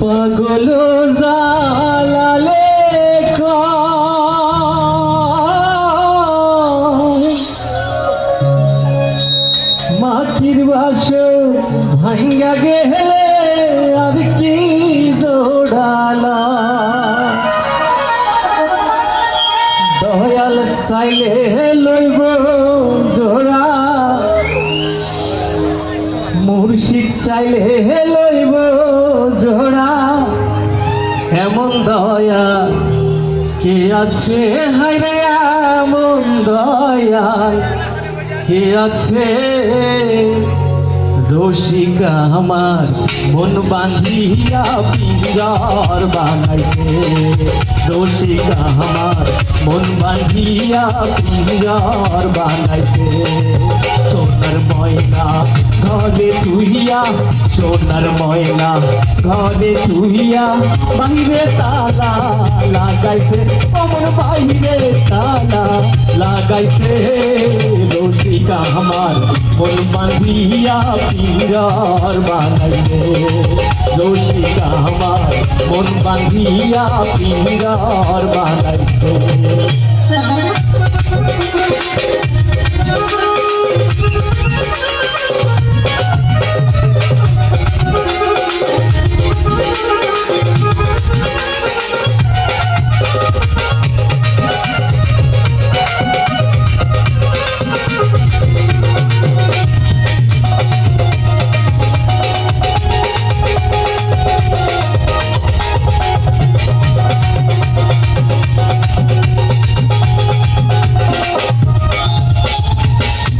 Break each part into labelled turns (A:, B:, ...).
A: পাগল জালালে মাটির বাস ভাঙ্গা গেলে আর কি জোড়ালা দয়াল সাইলে লইব জোড়া। মুর্শিদ চাইলে লইব এমন দয়া, কে আছে? হাইরে এমন দয়া কে আছে? রসিকা আমার, মন বান্ধিয়া পিঞ্জর বানাইছে। রসিকা আমার, মন বান্ধিয়া পিঞ্জর বানাইছে। ময়না, ঘরে তুইয়া সোনার ময়না, ঘরে তুইয়া বাইরে তালা, লাগাইছে অমর বাইরে তালা, লাগাইছে রসিকা আমার মন বান্ধিয়া পিঞ্জর বানাইছে। রসিকা আমার মন বান্ধিয়া পিঞ্জর বানাইছে।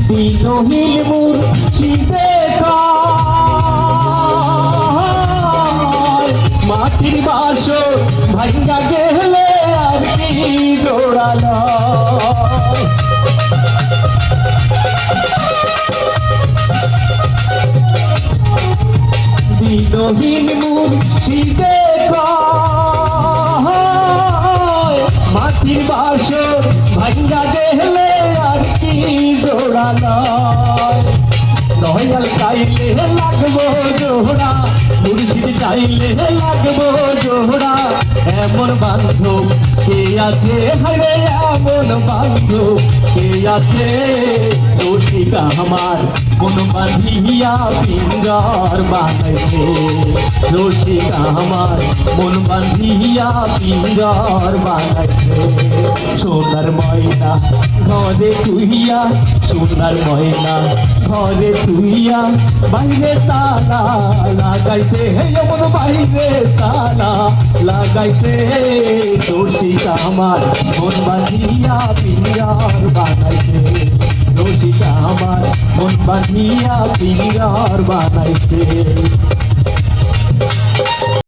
A: বিনহিল মুর্শিদে কয়, মাটির বাস ভাঙ্গা গেলে আর কি জোড়ালো বিনহীন মুর্শিদে কয়, মাটির বাসর ভাঙ্গা গেলে দয়াল চাইলে লাগবো জোড়া মুর্শিদ চাইলে লাগবো জোড়া এমন বান্ধব কে আছে? হরে এমন বান্ধব কে আছে? রসিকা আমার কোন বান্ধিয়া পিঙ্গার বানাইছে। রসিকা আমার মন বান্ধিয়া পিঙ্গার বানাইছে। ময়না ঘরে তুইয়া, সোনার ময়না। ঘরে তুইয়া, বাইরে তালা। লাগাইছে হে এমন বাইরে তালা। লাগাইছে রসিকা আমার, মন বাঁধিয়া পিঙ্গার বানাইছে। রসিকা আমার, মন বাঁধিয়া পিঙ্গার বানাইছে।